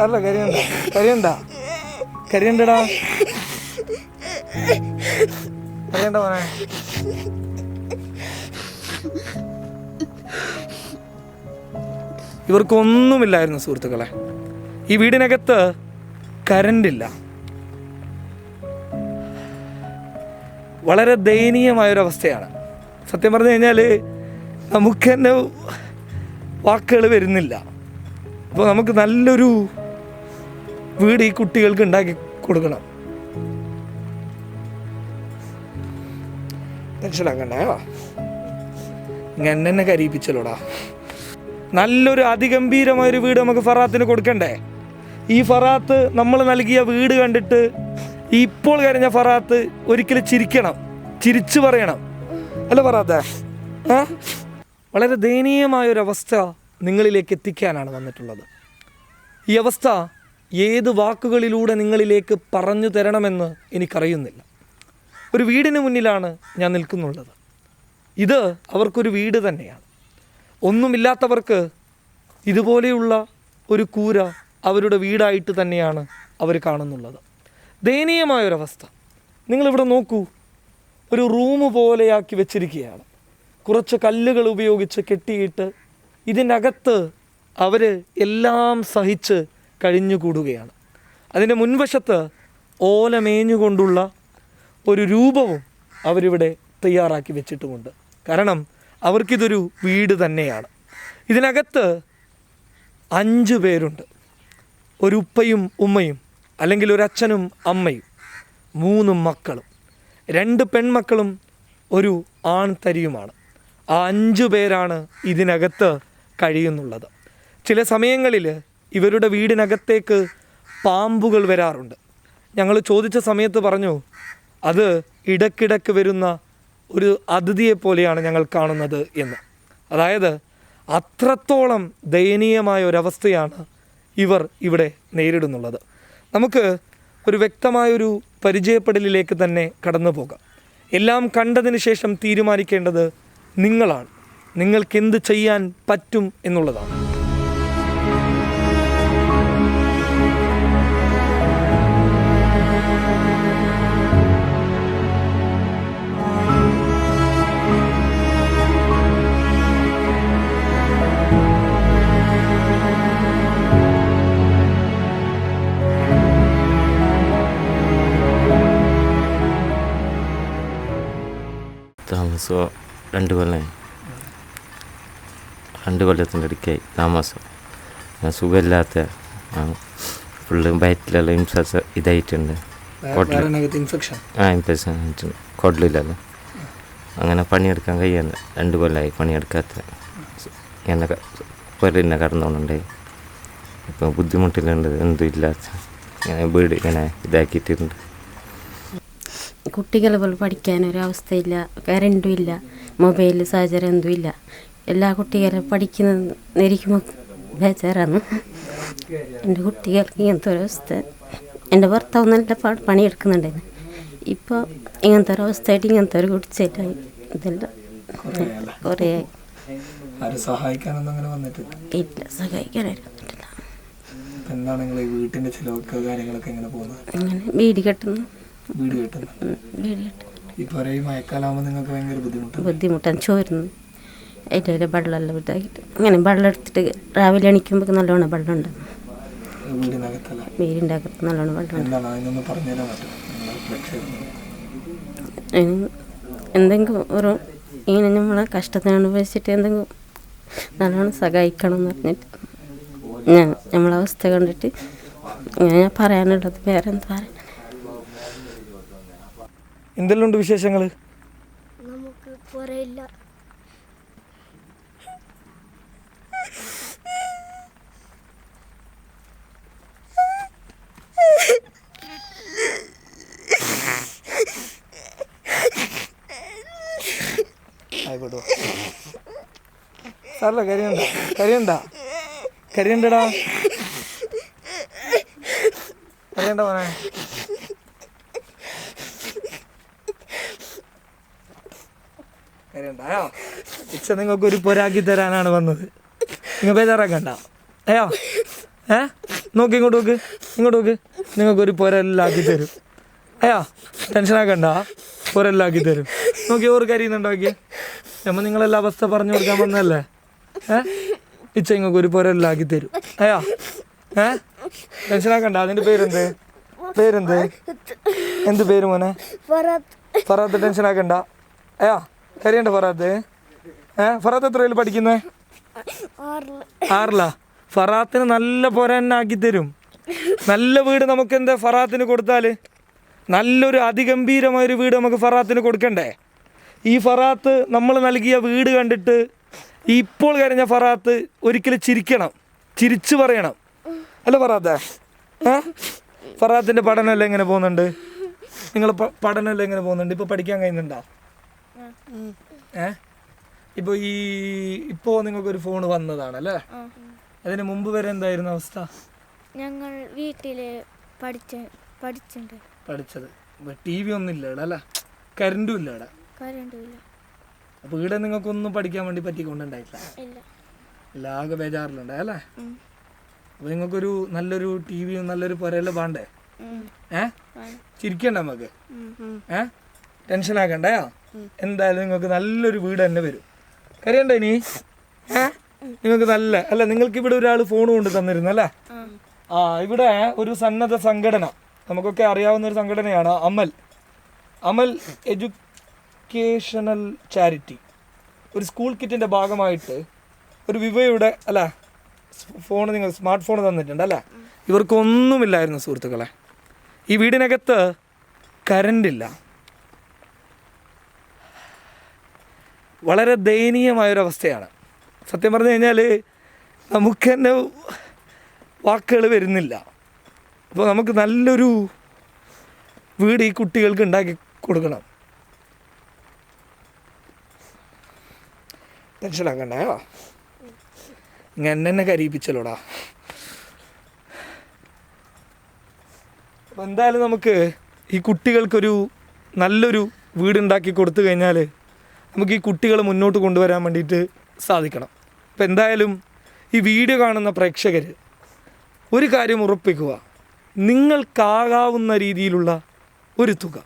സാറല്ല കരിയണ്ട കരിയണ്ട. കരിയണ്ടടാ. കരിയണ്ട മോനെ. ഇവർക്കൊന്നുമില്ലായിരുന്നു സുഹൃത്തുക്കളെ. ഈ വീടിനകത്ത് കരണ്ടില്ല. വളരെ ദയനീയമായൊരവസ്ഥയാണ്. സത്യം പറഞ്ഞു കഴിഞ്ഞാൽ നമുക്ക് തന്നെ വാക്കുകൾ വരുന്നില്ല. അപ്പോൾ നമുക്ക് നല്ലൊരു വീട് ഈ കുട്ടികൾക്ക് ഉണ്ടാക്കി കൊടുക്കണം. ടെൻഷനാക്കണ്ടോ ഇങ്ങനെ എന്നെ കരീപ്പിച്ചല്ലോടാ നല്ലൊരു അതിഗംഭീരമായൊരു വീട് നമുക്ക് ഫറാത്തിന് കൊടുക്കണ്ടേ? ഈ ഫറാത്ത് നമ്മൾ നൽകിയ വീട് കണ്ടിട്ട് ഇപ്പോൾ കരഞ്ഞ ഫറാത്ത് ഒരിക്കലും ചിരിക്കണം. ചിരിച്ചു പറയണം. അല്ല ഫറാത്തെ? വളരെ ദയനീയമായൊരവസ്ഥ നിങ്ങളിലേക്ക് എത്തിക്കാനാണ് വന്നിട്ടുള്ളത്. ഈ അവസ്ഥ ഏത് വാക്കുകളിലൂടെ നിങ്ങളിലേക്ക് പറഞ്ഞു തരണമെന്ന് എനിക്കറിയുന്നില്ല. ഒരു വീടിന് മുന്നിലാണ് ഞാൻ നിൽക്കുന്നുള്ളത്. ഇത് അവർക്കൊരു വീട് തന്നെയാണ്. ഒന്നുമില്ലാത്തവർക്ക് ഇതുപോലെയുള്ള ഒരു കൂര അവരുടെ വീടായിട്ട് തന്നെയാണ് അവർ കാണുന്നുള്ളത്. ദയനീയമായൊരവസ്ഥ. നിങ്ങളിവിടെ നോക്കൂ ഒരു റൂം പോലെയാക്കി വെച്ചിരിക്കുകയാണ്. കുറച്ച് കല്ലുകൾ ഉപയോഗിച്ച് കെട്ടിയിട്ട് ഇതിനകത്ത് അവർ എല്ലാം സഹിച്ച് കഴിഞ്ഞുകൂടുകയാണ്. അതിന്റെ മുൻവശത്ത് ഓലമേഞ്ഞുകൊണ്ടുള്ള ഒരു രൂപവും അവരിവിടെ തയ്യാറാക്കി വെച്ചിട്ടുമുണ്ട്. കാരണം അവർക്കിതൊരു വീട് തന്നെയാണ്. ഇതിനകത്ത് അഞ്ച് പേരുണ്ട്. ഒരു ഉപ്പയും ഉമ്മയും അല്ലെങ്കിൽ ഒരു അച്ഛനും അമ്മയും മൂന്ന് മക്കളും. രണ്ട് പെൺമക്കളും ഒരു ആൺതരിയുമാണ്. ആ അഞ്ച് പേരാണ് ഇതിനകത്ത് കഴിയുന്നുള്ളത്. ചില സമയങ്ങളിൽ ഇവരുടെ വീടിനകത്തേക്ക് പാമ്പുകൾ വരാറുണ്ട്. ഞങ്ങൾ ചോദിച്ച സമയത്ത് പറഞ്ഞു അത് ഇടക്കിടക്ക് വരുന്ന ഒരു അതിഥിയെ പോലെയാണ് ഞങ്ങൾ കാണുന്നത് എന്ന്. അതായത് അത്രത്തോളം ദയനീയമായ ഒരവസ്ഥയാണ് ഇവർ ഇവിടെ നേരിടുന്നുള്ളത്. നമുക്ക് ഒരു വ്യക്തമായൊരു പരിചയപ്പെടലിലേക്ക് തന്നെ കടന്നു പോകാം. എല്ലാം കണ്ടതിന് ശേഷം തീരുമാനിക്കേണ്ടത് നിങ്ങളാണ്. നിങ്ങൾക്ക് എന്ത് ചെയ്യാൻ പറ്റും എന്നുള്ളതാണ്. താമസം? രണ്ട് കൊല്ലം. രണ്ട് കൊല്ലത്തിന്റെ ഇടയ്ക്കായി താമസം. ഞാൻ സുഖമില്ലാത്ത ഫുള്ള് വയറ്റിലെല്ലാം ഇൻഫെക്ഷൻ ഇതായിട്ടുണ്ട്. ഇൻഫെക്ഷൻ ആ ഇൻഫെക്ഷൻ ആയിട്ടുണ്ട്. കൊടലില്ലല്ലോ അങ്ങനെ പണിയെടുക്കാൻ കഴിയുന്നു. രണ്ട് കൊല്ലമായി പണിയെടുക്കാത്ത. എന്നെ പൊരന്നെ കടന്നുകൊണ്ടുണ്ടായി ഇപ്പം ബുദ്ധിമുട്ടിലുണ്ട് എന്തും ഇല്ലാത്ത. ഇങ്ങനെ വീട് ഇങ്ങനെ ഇതാക്കിയിട്ടുണ്ട്. കുട്ടികളെ പോലെ പഠിക്കാനൊരവസ്ഥയില്ല കറണ്ടും ഇല്ല മൊബൈൽ സാഹചര്യം എന്തും ഇല്ല. എല്ലാ കുട്ടികളും പഠിക്കുന്ന നിരിക്കുമ്പോൾ ബേജാറാണ്. എന്റെ കുട്ടികൾക്ക് ഇങ്ങനത്തെ ഒരവസ്ഥ എന്റെ ഭർത്താവ് നല്ല പാട് പണിയെടുക്കുന്നുണ്ടായിരുന്നു. ഇപ്പോൾ ഇങ്ങനത്തെ ഒരവസ്ഥയായിട്ട് ഇങ്ങനത്തെ ഒരു കുടിച്ചേറ്റായി ഇതെല്ലാം. കുറേ സഹായിക്കാനൊന്നും അങ്ങനെ വന്നിട്ടില്ല? ഇല്ല സഹായിക്കാനായിട്ട് വന്നിട്ടില്ല. എന്താണ് വീട്ടിന്റെ ചിലവൊക്കെ കാര്യങ്ങളൊക്കെ എങ്ങനെ പോകുന്നത്? അങ്ങനെ വീട് കെട്ടുന്നു. വീട് കെട്ടുന്നത്. ഉം, വീട് കെട്ടുന്നു ഇപ്പോൾ ഈ മഴക്കാലാകുമ്പോൾ നിങ്ങൾക്ക് ഭയങ്കര ബുദ്ധിമുട്ടാണ്. ബുദ്ധിമുട്ടാണ്. ചോരുന്നു. അതിന്റെ വെള്ളമെല്ലാം ഇതാക്കിയിട്ട്. അങ്ങനെ വെള്ളം എടുത്തിട്ട് രാവിലെ എണീക്കുമ്പോൾ നല്ലോണം വെള്ളമുണ്ട് വീടിനകത്തല്ല. വീടിന്റെ അകത്ത് നല്ലോണം വെള്ളം എന്തെങ്കിലും ഒരു ഇങ്ങനെ നമ്മളെ കഷ്ടത്തിന് അനുഭവിച്ചിട്ട് എന്തെങ്കിലും നല്ലോണം സഹായിക്കണം എന്ന് പറഞ്ഞിട്ട് ഞാൻ നമ്മളെ അവസ്ഥ കണ്ടിട്ട് ഇങ്ങനെ ഞാൻ പറയാനുള്ളത് വേറെ എന്താ പറയാൻ എന്തെല്ലാം ഉണ്ട് വിശേഷങ്ങൾ നമുക്ക് പുറയില്ല ആയിക്കോട്ടെ. സാറല്ല കരിയണ്ട കരിയണ്ട. കരിയണ്ടടാ. കരിയണ്ട മോനെ. കരിയണ്ടായോ ഇച്ച നിങ്ങൾക്ക് ഒരു പൊരാക്കി തരാനാണ് വന്നത്. നിങ്ങൾ ബേജാറാക്കണ്ട. അയ്യോ. ഏ? നോക്കി ഇങ്ങോട്ട് നോക്ക് ഇങ്ങോട്ട് നോക്ക്. നിങ്ങൾക്ക് ഒരു പൊരല്ലാക്കി തരും. അയ്യോ ടെൻഷനാക്കണ്ട. പുരെല്ലാം ആക്കി തരും. നോക്കി ഓർ കരിയുന്നുണ്ടാക്കി നമ്മൾ നിങ്ങളെല്ലാം അവസ്ഥ പറഞ്ഞു കൊടുക്കാൻ വന്നല്ലേ ഏ? ഇച്ച നിങ്ങൾക്ക് ഒരു പൊരല്ലാക്കി തരും. അയ്യോ. ഏ? ടെൻഷനാക്കണ്ട. അതിന്റെ പേരെന്ത്? പേരെന്ത്? എന്ത് പേര് മോനെ? ഫറാത്ത്. ഫറാത്ത് ടെൻഷൻ ആക്കണ്ട അയ്യാ. കരയണ്ട ഫറാത്ത്. ഏ ഫറാത്ത് എത്രയിൽ പഠിക്കുന്നേ? ആറിൽ. ഫറാത്തിന് നല്ല പൊരന്നാക്കി തരും. നല്ല വീട് നമുക്ക് എന്താ ഫറാത്തിന് കൊടുത്താൽ? നല്ലൊരു അതിഗംഭീരമായൊരു വീട് നമുക്ക് ഫറാത്തിന് കൊടുക്കണ്ടേ? ഈ ഫറാത്ത് നമ്മൾ നൽകിയ വീട് കണ്ടിട്ട് ഇപ്പോൾ കരഞ്ഞ ഫറാത്ത് ഒരിക്കലും ചിരിക്കണം. ചിരിച്ചു പറയണം. അല്ല ഫറാത്ത? ഫറാത്തിന്റെ പഠനമെല്ലാം എങ്ങനെ പോകുന്നുണ്ട്? നിങ്ങൾ പഠനമല്ലേ എങ്ങനെ പോകുന്നുണ്ട്? ഇപ്പോൾ പഠിക്കാൻ കഴിയുന്നുണ്ടോ? ഏ? ഇപ്പോൾ ഈ ഇപ്പോൾ നിങ്ങൾക്കൊരു ഫോൺ വന്നതാണല്ലേ? അതിന് മുമ്പ് വരെ എന്തായിരുന്നു അവസ്ഥ? ഞങ്ങൾ വീട്ടിൽ പഠിച്ച പഠിച്ചിട്ടുണ്ട് പഠിച്ചത്. ടി വി ഒന്നും ഇല്ല ഇവിടെ അല്ലേ? കരണ്ടും ഇല്ല ഇവിടെ. കരണ്ടുമില്ല അപ്പോൾ ഇവിടെ നിങ്ങൾക്കൊന്നും പഠിക്കാൻ വേണ്ടി പറ്റിക്കൊണ്ടുണ്ടായിട്ടില്ല ഇല്ല ഇല്ല. ആകെ ബേജാറിലുണ്ട് അല്ലേ. അപ്പോൾ നിങ്ങൾക്കൊരു നല്ലൊരു ടി വിയും നല്ലൊരു പുരയെല്ലാം വേണ്ടേ? ഏ? ചിരിക്കണ്ട നമുക്ക്. ഏ? ടെൻഷൻ ആക്കണ്ടയോ എന്തായാലും നിങ്ങൾക്ക് നല്ലൊരു വീട് തന്നെ വരും. കരയണ്ട ഇനി. നിങ്ങൾക്ക് നല്ല അല്ല നിങ്ങൾക്ക് ഇവിടെ ഒരാൾ ഫോൺ കൊണ്ട് തന്നിരുന്നു അല്ലേ? ആ. ഇവിടെ ഒരു സന്നദ്ധ സംഘടന നമുക്കൊക്കെ അറിയാവുന്ന ഒരു സംഘടനയാണ് അമൽ. Amal educational charity. ഒരു സ്കൂൾ കിറ്റിന്റെ ഭാഗമായിട്ട് ഒരു വിവയുടെ അല്ല ഫോൺ നിങ്ങൾ സ്മാർട്ട് ഫോൺ തന്നിട്ടുണ്ട് അല്ലേ? ഇവർക്കൊന്നുമില്ലായിരുന്നു സുഹൃത്തുക്കളെ. ഈ വീടിനകത്ത് കറണ്ടില്ല വളരെ ദയനീയമായൊരവസ്ഥയാണ്. സത്യം പറഞ്ഞു കഴിഞ്ഞാൽ നമുക്ക് തന്നെ വാക്കുകൾ വരുന്നില്ല. അപ്പോൾ നമുക്ക് നല്ലൊരു വീട് ഈ കുട്ടികൾക്ക് ഉണ്ടാക്കി കൊടുക്കണം. ടെൻഷനാക്കണ്ടേ ഇങ്ങനെ എന്നെ കരീപ്പിച്ചല്ലോടാ അപ്പോൾ എന്തായാലും നമുക്ക് ഈ കുട്ടികൾക്കൊരു നല്ലൊരു വീടുണ്ടാക്കി കൊടുത്തു കഴിഞ്ഞാൽ നമുക്ക് ഈ കുട്ടികളെ മുന്നോട്ട് കൊണ്ടുവരാൻ വേണ്ടിയിട്ട് സാധിക്കണം. അപ്പം എന്തായാലും ഈ വീഡിയോ കാണുന്ന പ്രേക്ഷകർ ഒരു കാര്യം ഉറപ്പിക്കുക. നിങ്ങൾക്കാകാവുന്ന രീതിയിലുള്ള ഒരു തുക.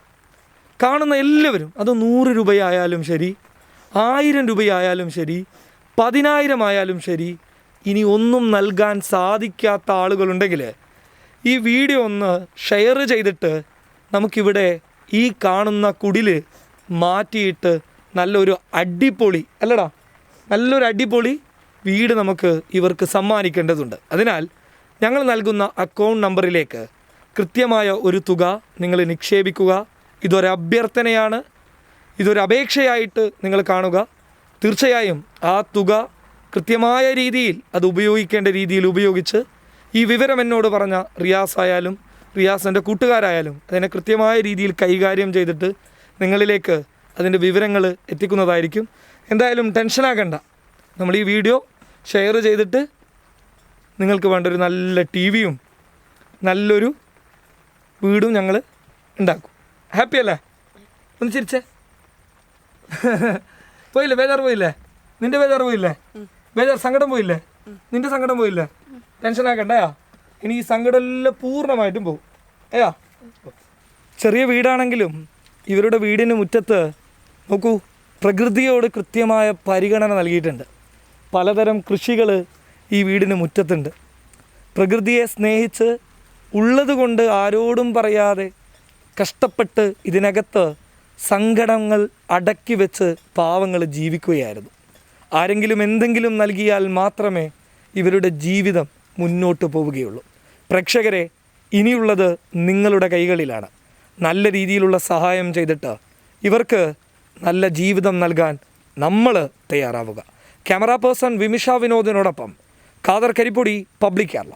കാണുന്ന എല്ലാവരും അത് നൂറ് രൂപയായാലും ശരി ആയിരം രൂപയായാലും ശരി പതിനായിരം ആയാലും ശരി ഇനി ഒന്നും നൽകാൻ സാധിക്കാത്ത ആളുകളുണ്ടെങ്കിൽ ഈ വീഡിയോ ഒന്ന് ഷെയർ ചെയ്തിട്ട് നമുക്കിവിടെ ഈ കാണുന്ന കുടിൽ മാറ്റിയിട്ട് നല്ലൊരു അടിപൊളി അല്ലടാ നല്ലൊരു അടിപൊളി വീട് നമുക്ക് ഇവർക്ക് സമ്മാനിക്കേണ്ടതുണ്ട്. അതിനാൽ ഞങ്ങൾ നൽകുന്ന അക്കൗണ്ട് നമ്പറിലേക്ക് കൃത്യമായ ഒരു തുക നിങ്ങൾ നിക്ഷേപിക്കുക. ഇതൊരു അഭ്യർത്ഥനയാണ്. ഇതൊരു അപേക്ഷയായിട്ട് നിങ്ങൾ കാണുക. തീർച്ചയായും ആ തുക കൃത്യമായ രീതിയിൽ അത് ഉപയോഗിക്കേണ്ട രീതിയിൽ ഉപയോഗിച്ച് ഈ വിവരം എന്നോട് പറഞ്ഞ റിയാസ് ആയാലും റിയാസിന്റെ കൂട്ടുകാരായാലും അതിനെ കൃത്യമായ രീതിയിൽ കൈകാര്യം ചെയ്തിട്ട് നിങ്ങളിലേക്ക് അതിന്റെ വിവരങ്ങൾ എത്തിക്കുന്നതായിരിക്കും. എന്തായാലും ടെൻഷനാകണ്ട നമ്മൾ ഈ വീഡിയോ ഷെയർ ചെയ്തിട്ട് നിങ്ങൾക്ക് വേണ്ട ഒരു നല്ല ടി വിയും നല്ലൊരു വീടും ഞങ്ങൾ ഉണ്ടാക്കും. ഹാപ്പി അല്ലേ? ഒന്ന് ചിരിച്ചേ. പോയില്ലേ? ബേജാർ പോയില്ലേ? നിന്റെ ബേജാർ പോയില്ലേ? ബേജാർ സങ്കടം പോയില്ലേ? നിന്റെ സങ്കടം പോയില്ലേ? ടെൻഷൻ ആക്കണ്ടയാ ഇനി ഈ സങ്കടം എല്ലാം പൂർണമായിട്ടും പോകും. ഏയാ ചെറിയ വീടാണെങ്കിലും ഇവരുടെ വീടിന് മുറ്റത്ത് നോക്കൂ പ്രകൃതിയോട് കൃത്യമായ പരിഗണന നൽകിയിട്ടുണ്ട്. പലതരം കൃഷികൾ ഈ വീടിന് മുറ്റത്തുണ്ട്. പ്രകൃതിയെ സ്നേഹിച്ച് ഉള്ളതുകൊണ്ട് ആരോടും പറയാതെ കഷ്ടപ്പെട്ട് ഇതിനകത്ത് സങ്കടങ്ങൾ അടക്കി വെച്ച് പാവങ്ങൾ ജീവിക്കുകയായിരുന്നു. ആരെങ്കിലും എന്തെങ്കിലും നൽകിയാൽ മാത്രമേ ഇവരുടെ ജീവിതം മുന്നോട്ട് പോവുകയുള്ളൂ. പ്രേക്ഷകരെ ഇനിയുള്ളത് നിങ്ങളുടെ കൈകളിലാണ്. നല്ല രീതിയിലുള്ള സഹായം ചെയ്തിട്ട് ഇവർക്ക് നല്ല ജീവിതം നൽകാൻ നമ്മൾ തയ്യാറാവുക camera person Vimisha വിനോദിനോടൊപ്പം Khader Karippodi public Kerala